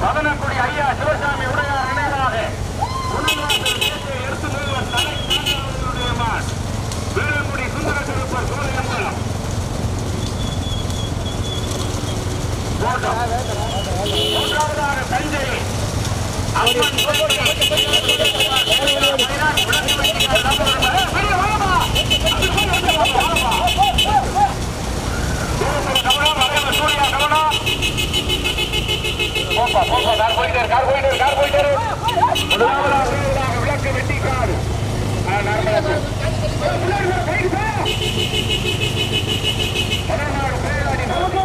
பவனக்குடி ஐயா சிவசாமி உடையார் நினைவாக எடுத்து நிறுவன் தலைவருடைய மான் வீரங்குடி சுந்தர திருப்பர் சோழம்பலம் மூன்றாவதாக தஞ்சை. அம்மன் போப்பா, போப்பா, கார் போயிட்டே கார் போயிட்டே கார் போயிட்டே. முதலாவதாக விளக்கு வெட்டிக்கார். ஆ, நார்மலா போ. முன்னாடி வா, கைக்கு போ. வடநாடு பேராடி நமக்கு.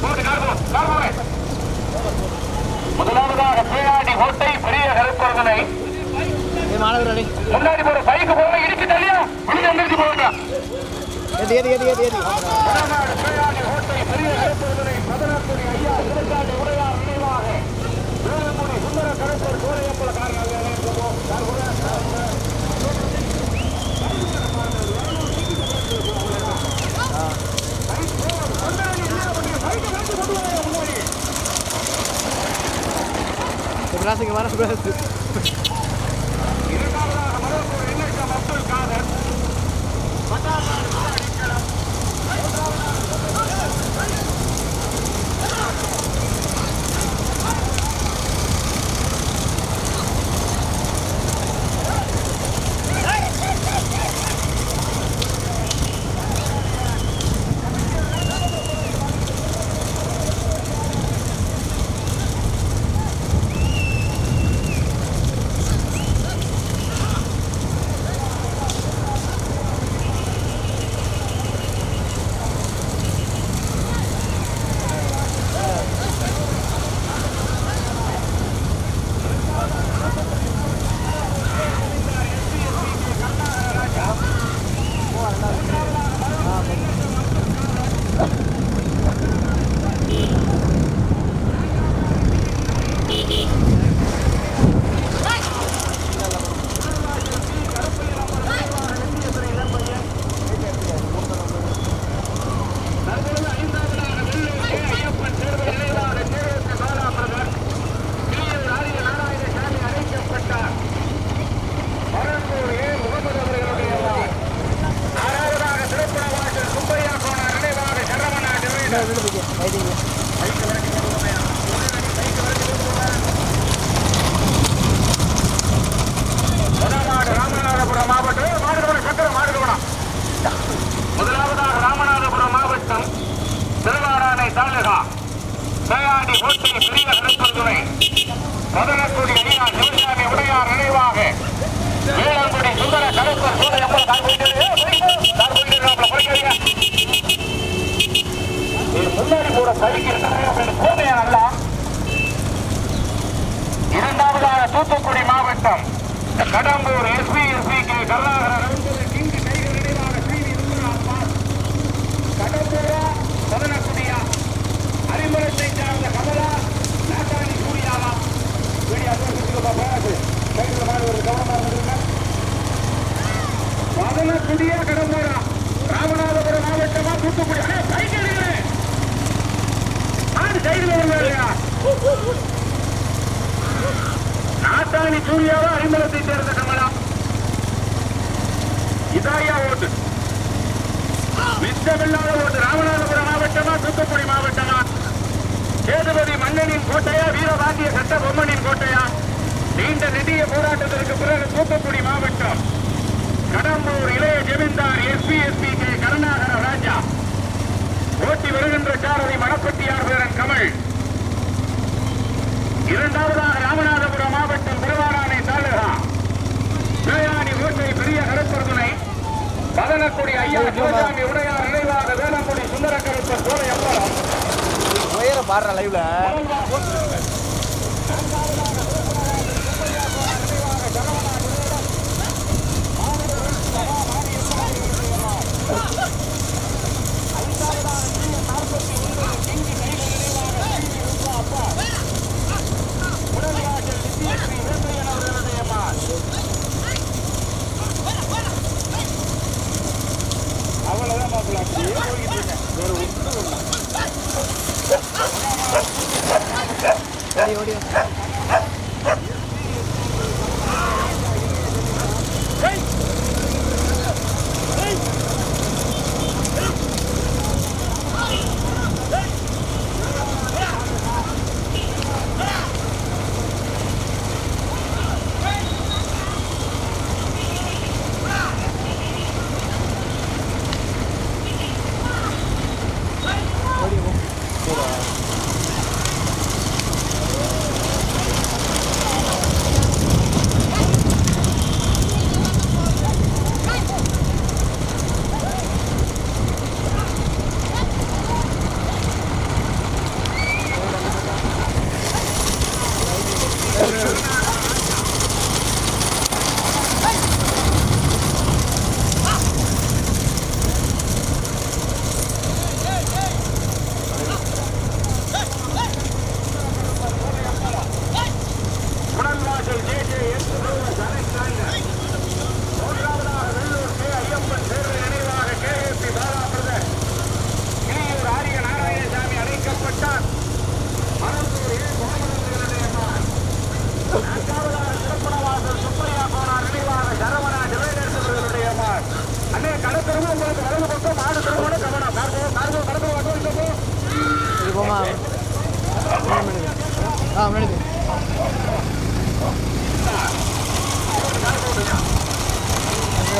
போடு, கார். முதலாவதாக பேராடி கோட்டை பெரிய கருப்பொருதனை முன்னாடி போற பைக்கு போக இடிச்சு தள்ளியா? முடிஞ்ச எந்திரிச்சு உடையார் நினைவாக வேலுங்குடி சுந்தர கருப்பர் கோரையப்பல Brazo que van a மதனக்குடி வீரா சிவசாமி உடையார் நினைவாக. வேளங்குடி சுந்தர கருப்பர் சூழையப்பல் கார் போயிட்டு இரு. போயிட்டு முன்னாடி கூட பைக்கு அப்படின்னு நல்லா இரண்டாவதாக தூத்துக்குடி மாவட்டம். Kadambur S P S P K Ravindran king tiger நினைவாக ஸ்ரீவி விருதுராப்பா கடம்பூரா மதனக்குடியா அரிமளத்தை சார்ந்த கமலா நாட்டாணி சூர்யாவா வீடியோ அனுபவிச்சுக்கோப்பா பேராசு கையில் மாடு ஒரு கவனமாக இருந்துருங்க மதனக்குடியா கடம்பூரா ராமநாதபுரம் மாவட்டமா தூத்துக்குடி. அண்ணே பைக் எடுக்கிறேன் மாடு சைடுல வருவாருயா நாட்டாணி சூர்யாவா அறிமுகத்தை சேர்ந்த கமலா? இதாயா ஓட்டு. மிச்சமில்லாத ஓட்டு ராமநாதபுரம் மாவட்டமா தூத்துக்குடி மாவட்டமா? சேதுபதி மன்னனின் கோட்டையா வீரபாண்டிய சட்ட பொம்மனின் கோட்டையா? நீண்ட நெடிய போராட்டத்திற்கு பிறகு தூத்துக்குடி மாவட்டம். கடம்பூர் இளைய ஜமீன்தார் S P S P K Karunakara Raja. ஓட்டி வருகின்ற சாரதி மணப்பட்டியார் வீரன் கமல். இரண்டாவதாக ராமநாதபுரம் மாவட்டம் திருவாராணை தாலுகா. பேயாணி ஓட்டை பெரிய கருப்பர்துணை. மதனக்குடி ஐயா சிவசாமி உடையார் நினைவாக வேளங்குடி சுந்தர கருப்பர் சோலை அம்பலம் உயர பாடுற லைவ்ல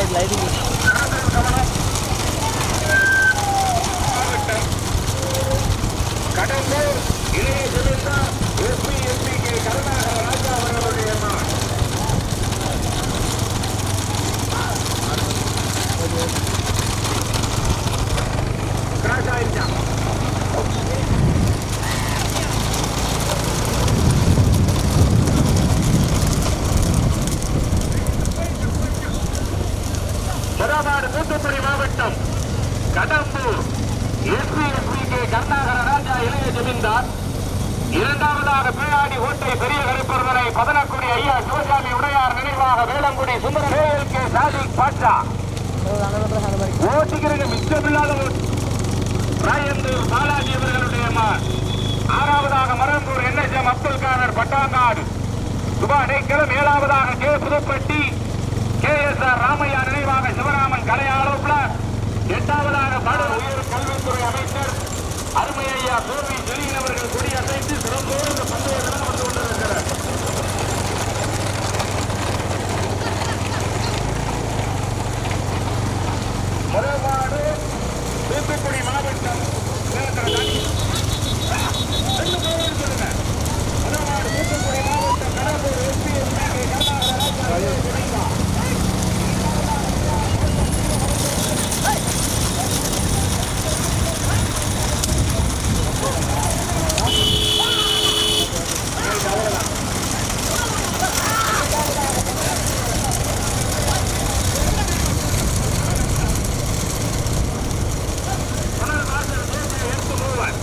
beleidigt. இளைய இரண்டாவதாக பேராடி ஓட்டை பெரிய கருப்பர்வரை பதனக்குடி ஐயா சிவசாமி உடையார் நினைவாக வேளங்குடி சுந்தர கே சாதிக் பாட்சா ஓட்டுகிறது மிச்சமில்லாத ராயந்தூர் பாலாஜி அவர்களுடைய மான். ஆறாவதாக மரம்பூர் என்எஸ்எம் அப்துல் கானர் பட்டாங்காடு. சுபா அடைக்கலம் ஏழாவதாக K Pudupatti. K S R Ramaiah நினைவாக சிவராமன் கலையாளர் எட்டாவதாக பாடல் உயர் கல்வித்துறை அமைச்சர் அருமையா கோபி ஜெலீன் அவர்கள் கொடியசைத்து சிறந்தோடு இந்த பந்தய தினம் வந்து கொண்டிருக்கிறார் முதல்வாடு தூத்துக்குடி மாவட்டம் நேரத்தில் தாண்டி. ரெண்டு பேரும் சொல்லுங்க முதல்வாடு தூத்துக்குடி மாவட்டம் கடம்பூர் எஸ்பி எஸ்பி கருணாகர மணல் வாசல் தேசிய எட்டு மூவர்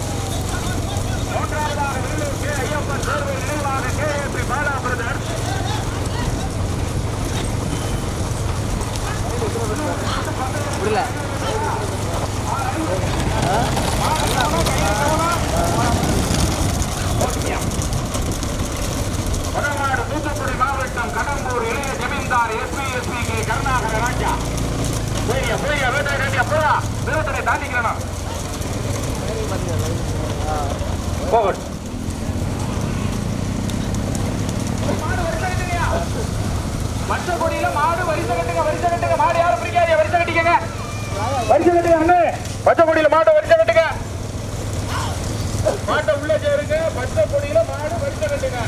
மூன்றாவதாக வேலூர் கே ஐயப்பன் சேர்வை நினைவாக K S P Bala brother புரியல வடநாடு தூத்துக்குடி மாவட்டம் கடம்பூர் இளைய ஜமீன்தார் SP SP K Karunakara Raja போய்யா போய்யா வேட்டை கட்டியா போடா விரோதனை தாண்டிக்கிறேன் போகட் மற்ற கொடியில மாடு வரிசை கட்டுங்க வரிசை கட்டுங்க. மாடு யாரும் பிடிக்காதீங்க வரிசை கட்டிக்கங்க. வரிசை கட்டுங்க அண்ணே. கொடியில மாட்டை வரிசை கட்டுங்க. மாட்டை உள்ள சேருங்க. பச்சை கொடியில மாடு வரிசை கட்டுங்க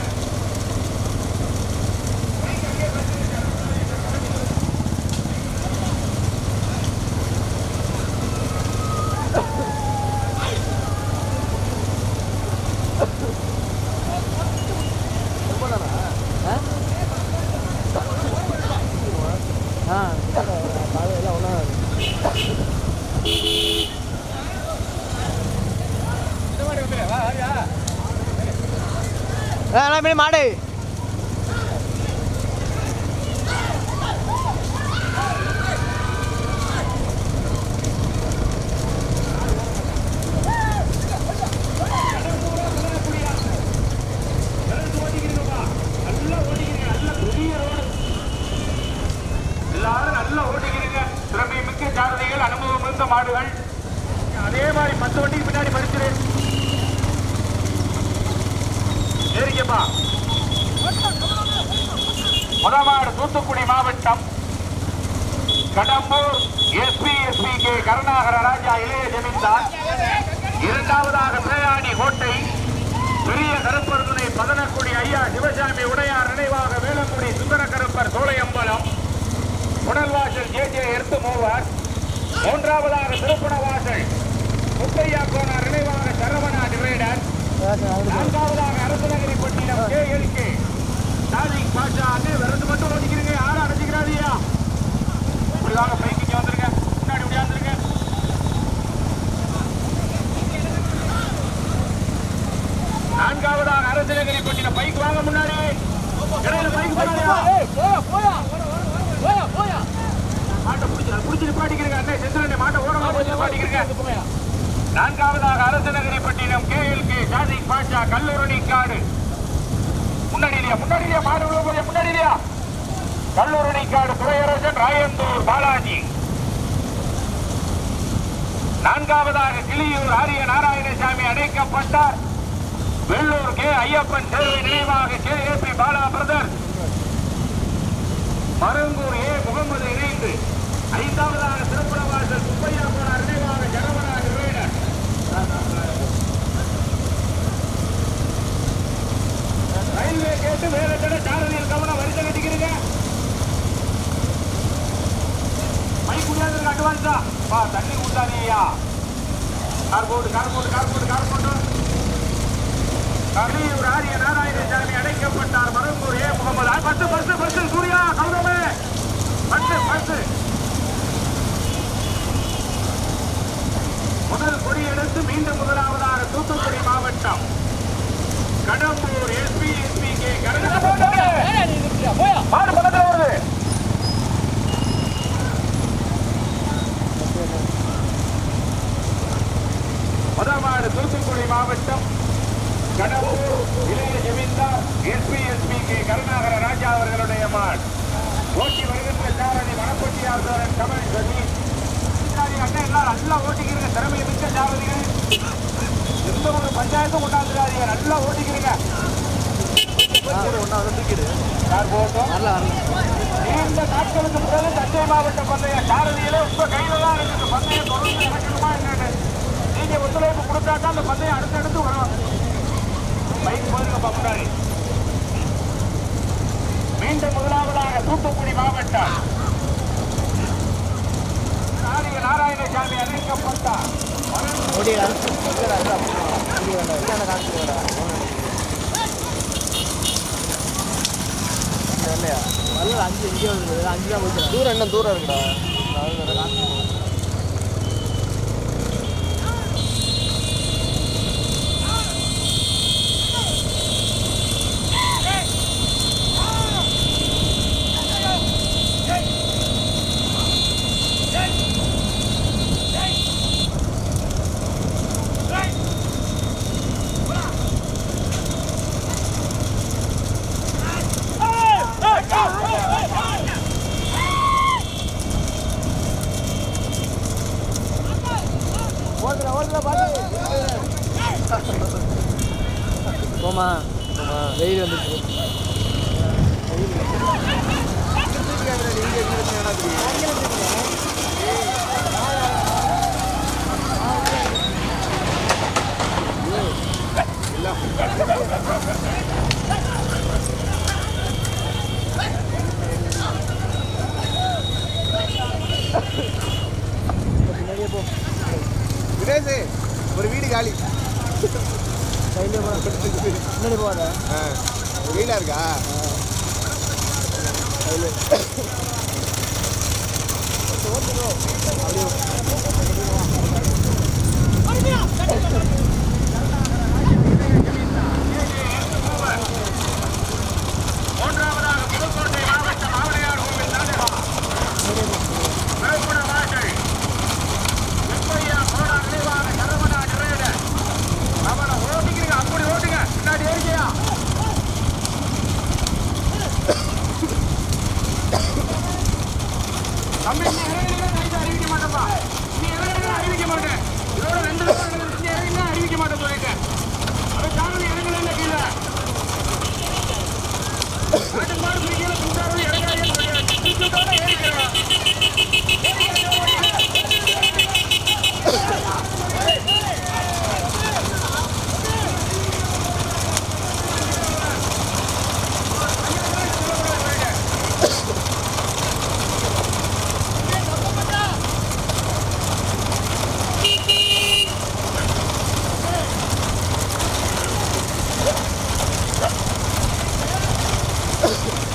ஆ எல்லாம் ஒன்றா ஆ மீன் மாடு நல்லா ஓட்டிக்கிறீங்க நல்ல பெரிய ரோடு எல்லாரும் நல்லா ஓட்டிக்கிறீங்க திறமை மிக்க ஜாரதிகள் அனுபவம் மிக்க மாடுகள் அதே மாதிரி பத்து வண்டிக்கு பின்னாடி படிச்சிரு சரிங்கப்பா முதமாடு தூத்துக்குடி மாவட்டம். Kadambur SP SP K Karunakara Raja இளைய ஜமீன்தார். இரண்டாவதாக பிரயாணி கோட்டை. பெரிய கருப்பர்துணை பதனக்குடி ஐயா சிவசாமி உடையார் நினைவாக வேளங்குடி சுந்தர கருப்பர் சோலையம்பலம். உடல்வாசல் ஜே ஜே எடுத்து மூவர் மூன்றாவதாக திருப்பணவாசல் முத்தையா கோனார் நினைவாக சரவணா டிவைடர். நான்காவதாக Arasanagari Pattinam K L K. Tariq Basha அங்கே விரண்டு மட்டும் ஓடிக்கிறீங்க யாரும் அடைச்சிக்கிறாதியா பைக்கு இங்கே முன்னாடி இப்படி வந்துருங்க. நான்காவதாக அரசநகரை கொட்டின பைக் வாங்க முன்னாடி. இடையில பைக் போயா போயா மாட்டை பிடிச்சி பிடிச்சி நிப்பாட்டிக்கிறீங்க. அண்ணே செந்திரனை மாட்டை ஓரமாக பிடிச்சி நிப்பாட்டிக்கிறீங்க. நான்காவதாக Arasanagarai Pattinam K L K Shadiq Basha Kallurani காடு. முன்னாடியிலையா முன்னாடியிலையா மாடு உள்ள போறியா முன்னாடியிலையா கல்லூரணி துறையரசன் ராயந்தூர் பாலாஜி. நான்காவதாக கிளியூர் ஆரிய நாராயணசாமி அடைக்கப்பட்டார் வெள்ளூர் கே ஐயப்பன் சேவை நினைவாக K A P Bala brother. Marungur A Muhammad இணைந்து ஐந்தாவதாக ரயில்வே கேட்டு வேற கடை சாரதியில் கவனம் வரிசை கட்டிக்கிறீங்க. மை குடியாது அட்வான்ஸா வா தண்ணி ஊத்தாதீயா கார் போட்டு கார் போட்டு கார் போட்டு கார் போட்டு கலியூர் ஆரிய நாராயணசாமி அடைக்கப்பட்டார். மருங்கூர் ஏ. முகமது. ஆ, பத்து பத்து பத்து சூர்யா கௌதமே. பத்து பத்து முதல் கொடி எடுத்து மீண்டும் முதலாவதாக தூத்துக்குடி மாவட்டம். கடம்பூர் எஸ்பி மாடு பக்கத்துல வருது முதல் மாடு தூத்துக்குடி மாவட்டம். கடம்பூர் இளைய ஜமீன்தார் SP SP K Karunakara Raja அவர்களுடைய மாடு. ஓட்டி வருகின்ற சாரணி மணப்பட்டியார் சோழன் கமல் சொல்லி அண்ணன் எல்லாம் நல்லா ஓட்டிக்கிறீங்க திறமையை மிக்க சாரதிகள். எந்த ஒரு பஞ்சாயத்தும் கொண்டாந்துடாதீங்க நல்லா ஓட்டிக்கிறீங்க. யார் போட்டோம் வரல வரல நீண்ட நாட்களுக்கு பிறகு தஞ்சை மாவட்ட பந்தய சாரதியில உங்க கையில தான் இருக்குது பந்தயம் தொடர்ந்து நடக்கணுமா என்னன்னு நீங்க ஒத்துழைப்பு கொடுத்தா தான் அந்த பந்தயம் அடுத்தடுத்து வரும் பைக் போயிருங்க முன்னாடி மீண்டும் முதலாவதாக தூத்துக்குடி மாவட்டம் நாரிய நாராயணசாமி அறிவிக்கப்பட்டார் வரலையா வரல அஞ்சு இங்கே வருது. அஞ்சு தான் போச்சு. தூரம் என்ன தூரம் இருக்குடா? போமா வெயில் வந்துச்சு ஒரு வீடு காலி. கையிலே போகிறேன் முன்னாடி போகாத ஆ. வெயிலாக இருக்கா மூன்றாவதாக Oh,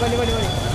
বলি বলি বলি।